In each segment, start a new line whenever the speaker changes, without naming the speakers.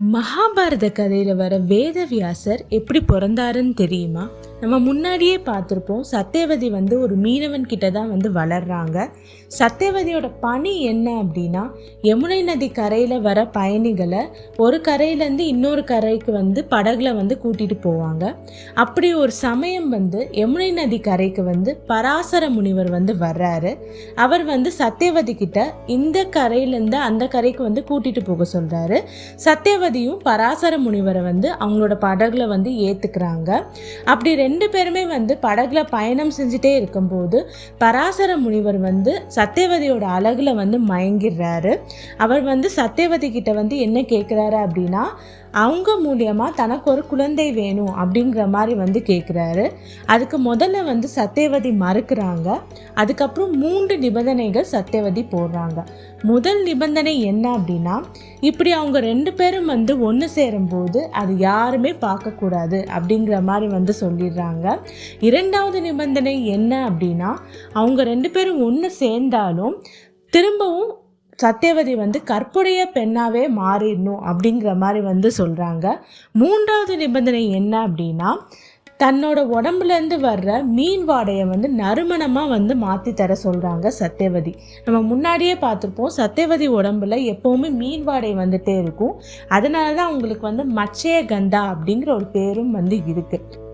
மகாபாரத கதையில் வர வேதவியாசர் எப்படி பிறந்தாருன்னு தெரியுமா? நம்ம முன்னாடியே பார்த்துருப்போம் சத்தியவதி வந்து ஒரு மீனவன் கிட்ட தான் வந்து வளர்கிறாங்க சத்தியவதியோட பணி என்ன அப்படின்னா யமுனை நதி கரையில் வர பயணிகளை ஒரு கரையிலேருந்து இன்னொரு கரைக்கு வந்து படகுல வந்து கூட்டிகிட்டு போவாங்க. அப்படி ஒரு சமயம் வந்து யமுனை நதி கரைக்கு வந்து பராசர முனிவர் வந்து வர்றாரு. அவர் வந்து சத்தியவதி கிட்ட இந்த கரையிலேருந்து அந்த கரைக்கு வந்து கூட்டிகிட்டு போக சொல்கிறாரு சத்தியவதியும் பராசர முனிவரை வந்து அவங்களோட படகுல வந்து ஏற்றுக்கிறாங்க அப்படி ரெண்டு பேருமே வந்து படகுல பயணம் செஞ்சுட்டே இருக்கும்போது பராசர முனிவர் வந்து சத்தியவதியோட அழகில் வந்து மயங்கிடுறாரு. அவர் வந்து சத்தியவதி கிட்ட வந்து என்ன கேட்குறாரு அப்படின்னா அவங்க மூலியமாக தனக்கு ஒரு குழந்தை வேணும் அப்படிங்கிற மாதிரி வந்து கேட்குறாரு அதுக்கு முதல்ல வந்து சத்தியவதி மறுக்கிறாங்க. அதுக்கப்புறம் மூன்று நிபந்தனைகள் சத்தியவதி போடுறாங்க. முதல் நிபந்தனை என்ன அப்படின்னா இப்படி அவங்க ரெண்டு பேரும் வந்து ஒன்று சேரும்போது அது யாருமே பார்க்கக்கூடாது அப்படிங்கிற மாதிரி வந்து சொல்லிடுறாங்க. இரண்டாவது நிபந்தனை என்ன அப்படின்னா அவங்க ரெண்டு பேரும் ஒன்று சேர்ந்தாலும் திரும்பவும் சத்தியவதி வந்து கற்புடைய பெண்ணாகவே மாறிடணும் அப்படிங்கிற மாதிரி வந்து சொல்கிறாங்க மூன்றாவது நிபந்தனை என்ன அப்படின்னா தன்னோட உடம்புலேருந்து வர்ற மீன் வாடையை வந்து நறுமணமாக வந்து மாற்றி தர சொல்கிறாங்க சத்தியவதி நம்ம முன்னாடியே பார்த்துருப்போம் சத்தியவதி உடம்புல எப்போவுமே மீன் வாடை வந்துகிட்டே இருக்கும். அதனால தான் அவங்களுக்கு வந்து மச்சய கந்தா அப்படிங்கிற ஒரு பேரும் வந்து இருக்குது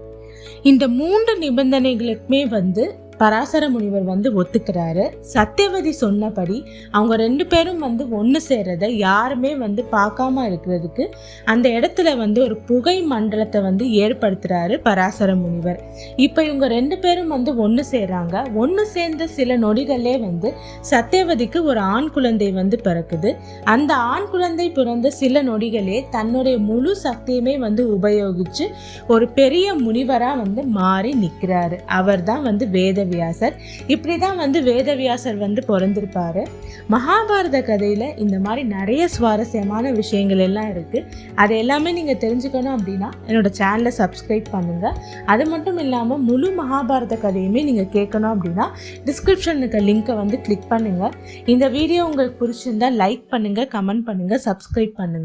இந்த மூன்று நிபந்தனைகளுக்குமே வந்து பராசர முனிவர் வந்து ஒத்துக்கிறாரு. சத்தியவதி சொன்னபடி அவங்க ரெண்டு பேரும் வந்து ஒன்று சேர்றத யாருமே வந்து பார்க்காம இருக்கிறதுக்கு அந்த இடத்துல வந்து ஒரு புகை மண்டலத்தை வந்து ஏற்படுத்துறாரு பராசர முனிவர். இப்போ இவங்க ரெண்டு பேரும் வந்து ஒன்று சேர்றாங்க. ஒன்று சேர்ந்த சில நொடிகளே வந்து சத்தியவதிக்கு ஒரு ஆண் குழந்தை வந்து பிறக்குது. அந்த ஆண் குழந்தை பிறந்த சில நொடிகளே தன்னுடைய முழு சக்தியுமே வந்து உபயோகிச்சு ஒரு பெரிய முனிவராக வந்து மாறி நிற்கிறாரு அவர் தான் வந்து வேதவியாசர். இப்படி தான் வந்து வேதவியாசர் வந்து பிறந்திருப்பார். மகாபாரத கதையில் இந்த மாதிரி நிறைய சுவாரஸ்யமான விஷயங்கள் எல்லாம் இருக்குது அதை எல்லாமே நீங்கள் தெரிஞ்சுக்கணும் அப்படின்னா என்னோட சேனலை சப்ஸ்கிரைப் பண்ணுங்கள் அது மட்டும் இல்லாமல் முழு மகாபாரத கதையுமே நீங்கள் கேட்கணும் அப்படின்னா டிஸ்கிரிப்ஷனுக்கு லிங்க்கை வந்து கிளிக் பண்ணுங்கள் இந்த வீடியோ உங்களுக்கு பிடிச்சிருந்தா லைக் பண்ணுங்கள் கமெண்ட் பண்ணுங்கள் சப்ஸ்கிரைப் பண்ணுங்கள்